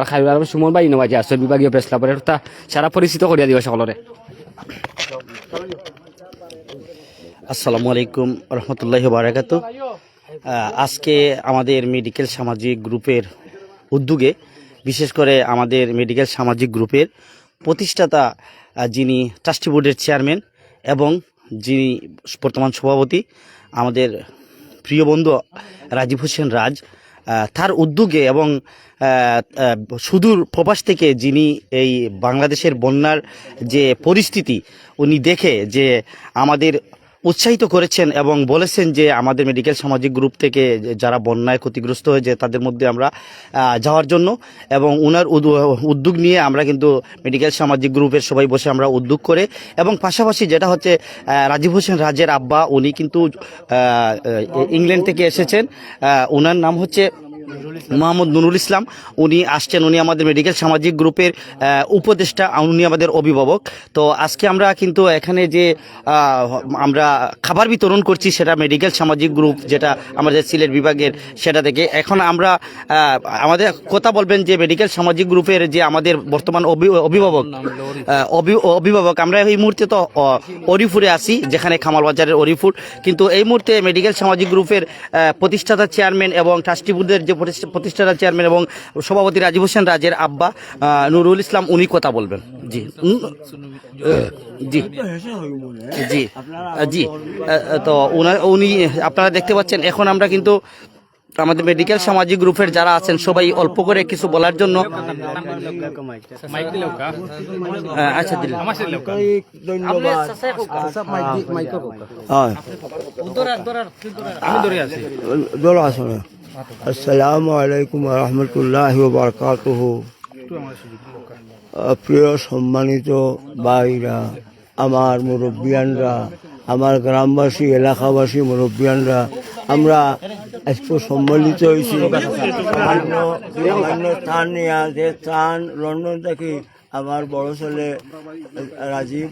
আর খাইবার Suman by নবাজি আসর বিভাগীয় press ক্লাবের তা সারা পরিচিত করিয়া দিবা সকলরে আসসালামু আলাইকুম রহমতুল্লাহ বারাকাত। আজকে আমাদের মেডিকেল সামাজিক গ্রুপের উদ্যোগে, বিশেষ করে আমাদের মেডিকেল সামাজিক গ্রুপের প্রতিষ্ঠাতা যিনি ট্রাস্টি বোর্ডের চেয়ারম্যান এবং যিনি বর্তমান সভাপতি, আমাদের প্রিয় বন্ধু রাজীব হোসেন রাজ তার উদ্যোগে এবং সুদূর প্রবাস থেকে যিনি এই বাংলাদেশের বন্যার যে পরিস্থিতি, উনি দেখে যে আমাদের উৎসাহিত করেছেন এবং বলেছেন যে আমাদের মেডিকেল সামাজিক গ্রুপ থেকে যারা বন্যায় ক্ষতিগ্রস্ত হয়েছে তাদের মধ্যে আমরা যাওয়ার জন্য এবং ওনার উদ- উদ্যোগ নিয়ে আমরা কিন্তু মেডিকেল সামাজিক গ্রুপের সবাই বসে আমরা উদ্যোগ করে এবং পাশাপাশি যেটা হচ্ছে রাজীব হোসেন রাজের আব্বা, উনি কিন্তু ইংল্যান্ড থেকে এসেছেন। ওনার নাম হচ্ছে মোহাম্মদ নুরুল ইসলাম উনি আসছেন উনি আমাদের মেডিকেল সামাজিক গ্রুপের উপদেষ্টা উনি আমাদের অভিভাবক। তো আজকে আমরা কিন্তু এখানে যে আমরা খাবার বিতরণ করছি সেটা মেডিকেল সামাজিক গ্রুপ যেটা আমাদের সিলেট বিভাগের সেটা থেকে। এখন আমরা আমাদের কথা বলবেন যে মেডিকেল সামাজিক গ্রুপের যে আমাদের বর্তমান অভি- অভিভাবক অভি- অভিভাবক আমরা এই মুহূর্তে তো অরিফুরে আছি যেখানে খামাল বাজারের অরিফুর। কিন্তু এই মুহূর্তে মেডিকেল সামাজিক গ্রুপের প্রতিষ্ঠাতা চেয়ারম্যান এবং ট্রাস্টি বোর্ডের যে প্রতিষ্ঠা- প্রতিষ্ঠাতা চেয়ারম্যান এবং সভাপতি রাজীব হোসেন রাজের আব্বা নুরুল ইসলাম উনি কথা বলবেন। জি। জি। জি। জি। তো উনা- উনি আপনারা দেখতে পাচ্ছেন এখন আমরা কিন্তু আমাদের মেডিকেল সামাজিক গ্রুপের যারা আছেন সবাই অল্প করে কিছু বলার জন্য আচ্ছা আসসালামু আলাইকুম রহমতুল্লাহ বারকাতুহ প্রিয় সম্মানিত ভাইরা, আমার মুরব্বিয়ানরা, আমার গ্রামবাসী, এলাকাবাসী মুরব্বিয়ানরা, আমরা আজকে সম্মিলিত হয়েছি। স্থান নিয়ে, যে স্থান লন্ডন থেকে আমার বড় ছেলে রাজীব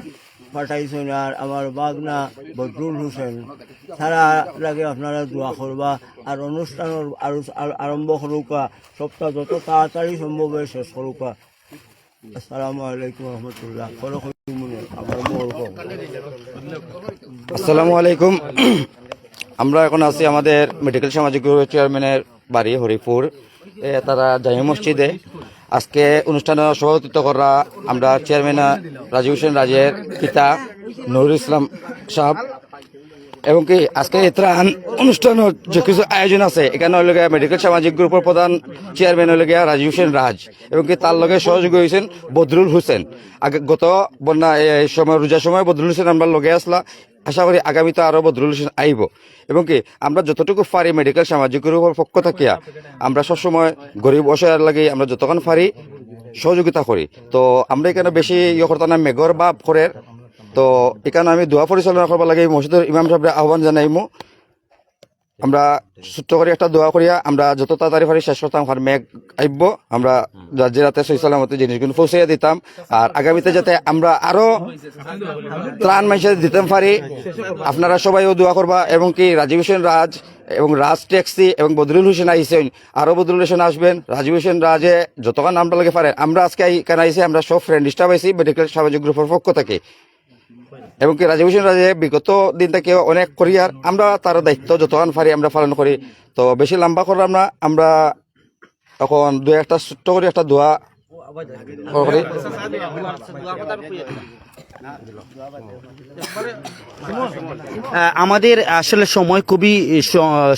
পাঠাইছেন আর আমার বাগনা বদরুল হোসেন। সারা লাগে আপনারা দোয়া করবা আর অনুষ্ঠানের আরও আর- আরম্ভ করুকা সপ্তাহ যত তাড়াতাড়ি সম্ভব হয় শেষ করুকা আসসালামু আলাইকুম রহমতুল্লাহ। আসসালামু আলাইকুম। আমরা এখন আছি আমাদের মেডিকেল সামাজিক চেয়ারম্যানের বাড়ি হরিপুর তারা জামি মসজিদে। আজকে অনুষ্ঠানে সভাপতিত্ব করা আমরা চেয়ারম্যান রাজীব হোসেন রাজের পিতা নুরুল ইসলাম সাহেব। এবং কি, আজকে ত্রাণ অনুষ্ঠানের যে কিছু আয়োজন আছে, এখানে হলে মেডিকেল সামাজিক গ্রুপের প্রধান চেয়ারম্যান হলে গিয়া রাজীব হোসেন রাজ। এবং কি তার লগে সহযোগী হয়েছেন বদরুল হোসেন। আগে গত বন্যা, এই সময়, রোজার সময় বদরুল হোসেন আমরা লগে আসলা। আশা করি আগামীতে আরও বদরুল হোসেন আইব। এবং কি, আমরা যতটুকু পারি মেডিকেল সামাজিক পক্ষ থাকিয়া আমরা সবসময় গরিব অসহায়ের লাগে, আমরা যতক্ষণ পারি সহযোগিতা করি। তো আমরা এখানে বেশি ইয়ে করতাম না, মেঘর বা ফরের তো এখানে আমি দোয়া পরিচালনা করবার লাগে মসজিদের ইমাম সাহেবের আহ্বান জানাইমু। আমরা ছোট্ট করে, একটা দোয়া করিয়া আমরা যত তাড়াতাড়ি পারি শেষ করতাম আর মেঘ আইব আমরা রাজ্যে রাতে সই সালামতে জিনিসগুলো পৌঁছাইয়া দিতাম। আর আগামীতে যাতে আমরা আরও ত্রাণ মাইসে দিতে পারি, আপনারা সবাইও দোয়া করবা, এবং কি রাজীব হোসেন রাজ এবং রাজ ট্যাক্সি এবং বদরুল হোসেন আইসেন, আরও বদরুল হোসেন আসবেন। রাজীব হোসেন রাজে যতক্ষণ নামটা লাগে পারেন। আমরা আজকে এখানে আইসি, আমরা সব ফ্রেন্ড ডিস্টার্ব আইসি মেডিকেল সামাজিক গ্রুপের পক্ষ থেকে। এবং কি রাজীব হোসেন রাজে বিগত দিন থেকে অনেক আর আমরা তার দায়িত্ব যতক্ষণ পারি আমরা পালন করি তো বেশি লম্বা করলাম না আমরা এখন দু একটা ছোট্ট করে একটা দোয়া করি আমাদের আসলে সময় খুবই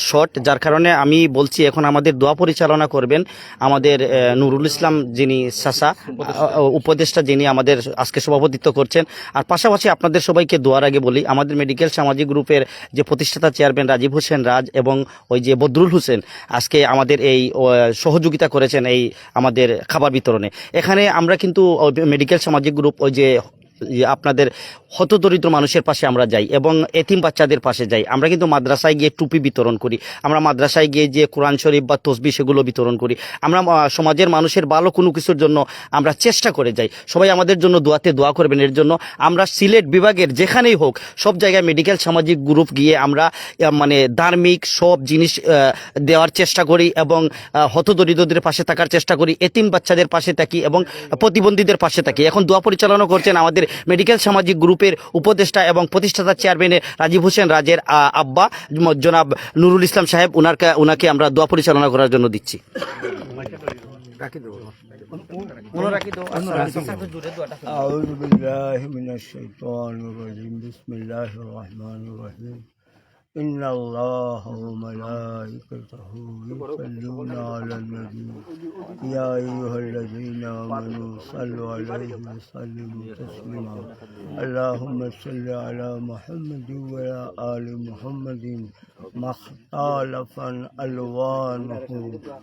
শর্ট, যার কারণে আমি বলছি, এখন আমাদের দোয়া পরিচালনা করবেন আমাদের নুরুল ইসলাম যিনি সাসা উপদেষ্টা যিনি আমাদের আজকে সভাপতিত্ব করছেন। আর পাশাপাশি আপনাদের সবাইকে দোয়ার আগে বলি, আমাদের মেডিকেল সামাজিক গ্রুপের যে প্রতিষ্ঠাতা চেয়ারম্যান রাজীব হোসেন রাজ এবং ওই যে বদরুল হোসেন, আজকে আমাদের এই সহযোগিতা করেছেন এই আমাদের খাবার বিতরণে। এখানে আমরা কিন্তু মেডিকেল সামাজিক গ্রুপ, ওই যে যে আপনাদের হতদরিদ্র মানুষের পাশে আমরা যাই এবং এতিম বাচ্চাদের পাশে যাই। আমরা কিন্তু মাদ্রাসায় গিয়ে টুপি বিতরণ করি। আমরা মাদ্রাসায় গিয়ে যে কোরআন শরীফ বা তসবি সেগুলো বিতরণ করি। আমরা সমাজের মানুষের ভালো কোনো কিছুর জন্য আমরা চেষ্টা করে যাই। সবাই আমাদের জন্য দোয়াতে দোয়া করবেন। এর জন্য আমরা সিলেট বিভাগের যেখানেই হোক, সব জায়গায় মেডিকেল সামাজিক গ্রুপ গিয়ে আমরা মানে ধার্মিক সব জিনিস দেওয়ার চেষ্টা করি এবং হতদরিদ্রদের পাশে থাকার চেষ্টা করি, এতিম বাচ্চাদের পাশে থাকি এবং প্রতিবন্ধীদের পাশে থাকি। এখন দোয়া পরিচালনা করছেন আমাদের মেডিকেল সামাজিক গ্রুপের উপদেষ্টা এবং প্রতিষ্ঠাতা চেয়ারম্যানের রাজীব হোসেন রাজের আহ, আব্বা ম- জনাব নুরুল ইসলাম সাহেব উনারকে উনাকে আমরা দোয়া পরিচালনা করার জন্য দিচ্ছি أعوذ بالله من الشيطان الرجيم بسم الله الرحمن الرحيم إن الله وملائكته يصلون على النبي يا أيها الذين آمنوا صلوا عليه وسلموا تسليما اللهم صل على محمد وعلى آل محمد مختلفا ألوانه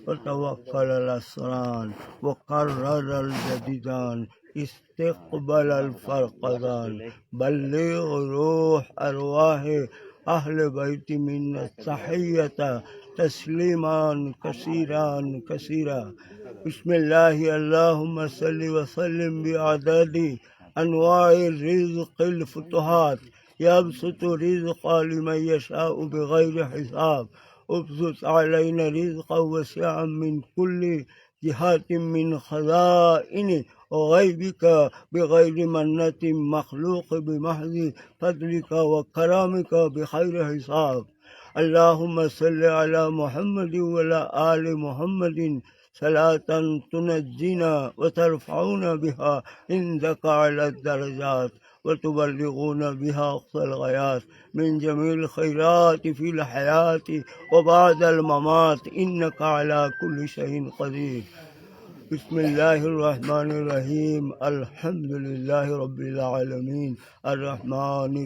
وتوكل الأسران وقرر الجديدان استقبل الفرقدان بلغ روح أرواح أهل بيت من التحية تسليما كثيرا كثيرا. بسم الله اللهم صل وسلم بعدد أنواع الرزق الفتوحات. يبسط رزق لمن يشاء بغير حساب. ابسط علينا رزقا وسعا من كل جهات من خزائن وغيبك بغير منة مخلوق بمحض فضلك وكرامك بخير حساب. اللهم صل على محمد وعلى آل محمد صلاة تنجينا وترفعنا بها عندك على الدرجات. وتبلغون بها أقصى الغايات من جميع الخيرات في الحياة وبعد الممات. إنك على كل شيء قدير. بسم الله الرحمن الرحيم. الحمد لله رب العالمين. الرحمن